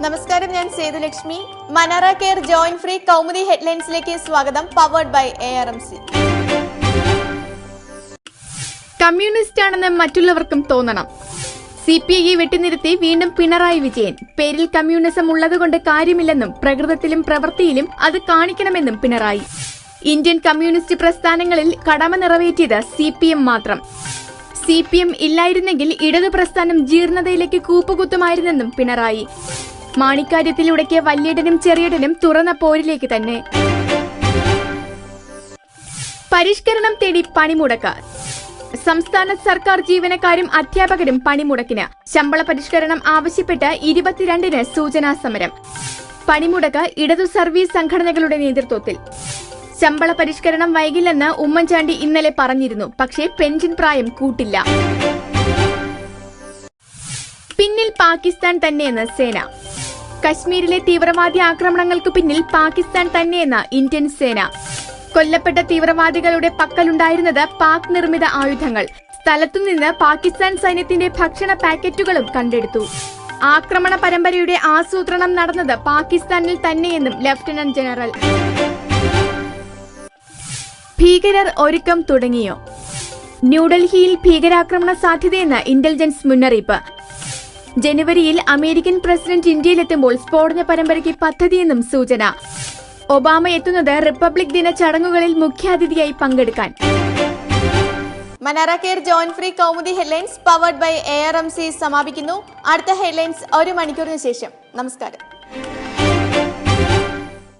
നമസ്കാരം ഞാൻ Sethulakshmi. Manara care joint free Kaumudi ഹെഡ്ലൈൻസിലേക്ക് സ്വാഗതം powered by A R M C communist ആണെന്ന് മറ്റുള്ളവർക്കും തോന്നണം. സി പി ഐ വെട്ടിനിരത്തി വീണ്ടും പിണറായി വിജയൻ. പേരിൽ കമ്മ്യൂണിസം ഉള്ളതുകൊണ്ട് കാര്യമില്ലെന്നും പ്രകൃതത്തിലും പ്രവൃത്തിയിലും അത് കാണിക്കണമെന്നും പിണറായി. ഇന്ത്യൻ കമ്മ്യൂണിസ്റ്റ് പ്രസ്ഥാനങ്ങളിൽ കടമ നിറവേറ്റിയത് സി പി എം മാത്രം. സി പി എം ഇല്ലായിരുന്നെങ്കിൽ ഇടതു പ്രസ്ഥാനം ജീർണതയിലേക്ക് കൂപ്പുകുത്തുമായിരുന്നെന്നും പിണറായി. മാണിക്കാര്യത്തിലൂടെക്ക് വല്യേടനും ചെറിയടനും തുറന്ന പോരിലേക്ക് തന്നെ. പരിഷ്കരണം തേടി പണിമുടക്ക. സംസ്ഥാന സർക്കാർ ജീവനക്കാരും അധ്യാപകരും പണിമുടക്കിന്. ശമ്പള പരിഷ്കരണം ആവശ്യപ്പെട്ട് ഇരുപത്തിരണ്ടിന് സൂചനാ സമരം. പണിമുടക്ക് ഇടതു സർവീസ് സംഘടനകളുടെ നേതൃത്വത്തിൽ. ശമ്പള പരിഷ്കരണം വൈകില്ലെന്ന് ഉമ്മൻചാണ്ടി ഇന്നലെ പറഞ്ഞിരുന്നു. പക്ഷേ പെൻഷൻ പ്രായം കൂട്ടില്ല. പിന്നിൽ പാകിസ്ഥാൻ തന്നെയെന്ന് സേന. കശ്മീരിലെ തീവ്രവാദി ആക്രമണങ്ങൾക്ക് പിന്നിൽ പാകിസ്ഥാൻ തന്നെയെന്ന ഇന്ത്യൻ സേന. കൊല്ലപ്പെട്ട തീവ്രവാദികളുടെ പക്കലുണ്ടായിരുന്നത് പാക് നിർമ്മിത ആയുധങ്ങൾ. സ്ഥലത്തുനിന്ന് പാകിസ്ഥാൻ സൈന്യത്തിന്റെ ഭക്ഷണ പാക്കറ്റുകളും കണ്ടെടുത്തു. ആക്രമണ പരമ്പരയുടെ ആസൂത്രണം നടന്നത് പാകിസ്ഥാനിൽ തന്നെയെന്നും ലഫ്റ്റനന്റ് ജനറൽ. ഭീകരർ ഒരുക്കം തുടങ്ങിയോ? ന്യൂഡൽഹിയിൽ ഭീകരാക്രമണ സാധ്യതയെന്ന് ഇന്റലിജൻസ് മുന്നറിയിപ്പ്. ജനുവരിയിൽ അമേരിക്കൻ പ്രസിഡന്റ് ഇന്ത്യയിലെത്തുമ്പോൾ സ്ഫോടന പരമ്പരയ്ക്ക് പദ്ധതിയെന്നും സൂചന. ഒബാമ എത്തുന്നത് റിപ്പബ്ലിക് ദിന ചടങ്ങുകളിൽ മുഖ്യാതിഥിയായി പങ്കെടുക്കാൻ. Manara care join free Kaumudi headlines powered by A R M C സമാപിക്കുന്നു. അടുത്ത ഹെഡ്ലൈൻസ് ഒരു മണിക്കൂറിന് ശേഷം. നമസ്കാരം.